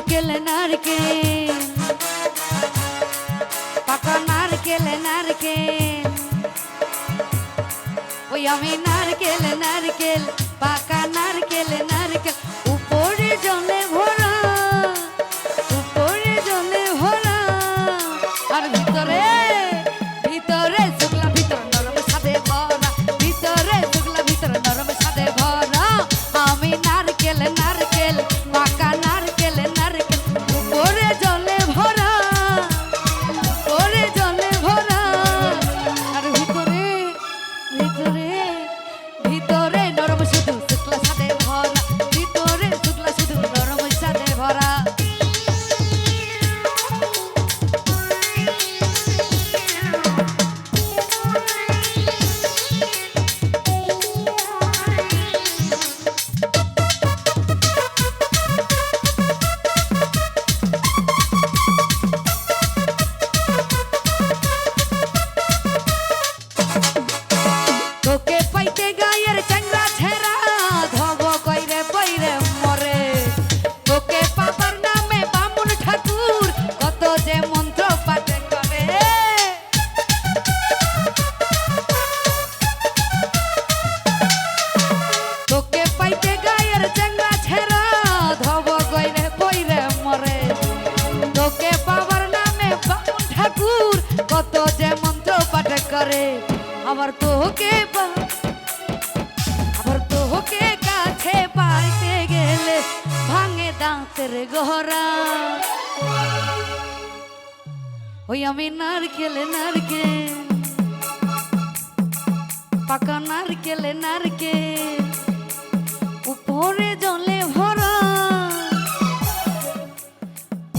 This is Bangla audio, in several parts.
নারকেল নারকেল। পাকা নারকেল নারকেল। ওই আমি নারকেল নারকেল পাকা নারকেল করে, আবার তোকে আবার তোকে কাছে পাইতে গেলে ভাঙে দাঁতের গহরা। ওই আমি নারকেলে, নারকেল, পাকা নারকেলে, নারকেল, উপরে জলে ভরা,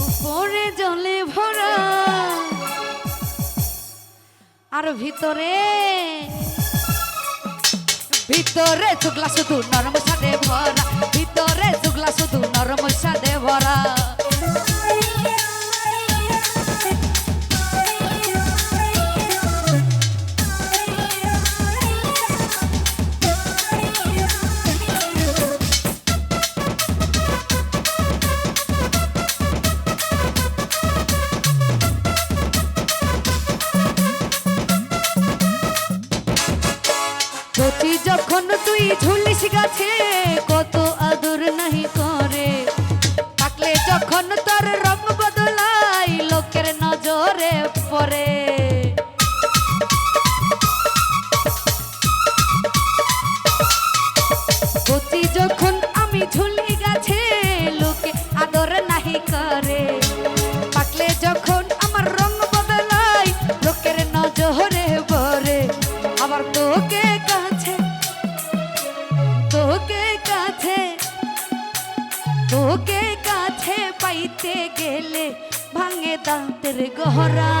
উপরে জলে আর ভিতরে? ভিতরে শুক্লা শুধু নরম সাদে ভরা। ভিতরে শুক্লা শুধু নরম সাদে তুই ঝুলিস গাছে দাঁতের গহরা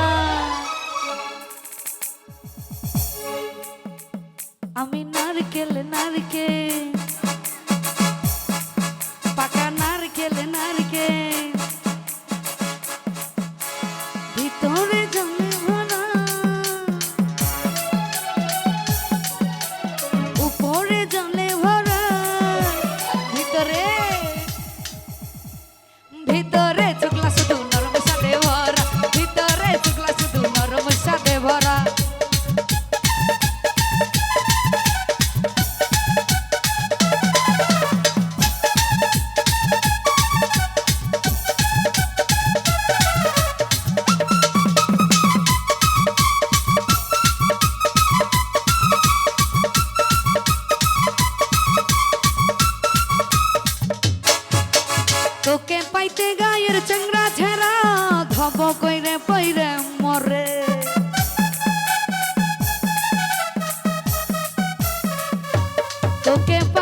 আমি নারকেল নারকেল যাব কইরে পইরে মরে। তোকে পা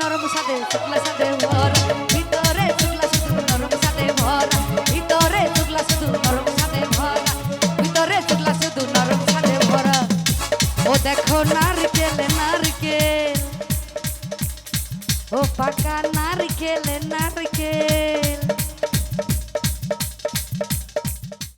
নরম সাদে শুক্লা সাদে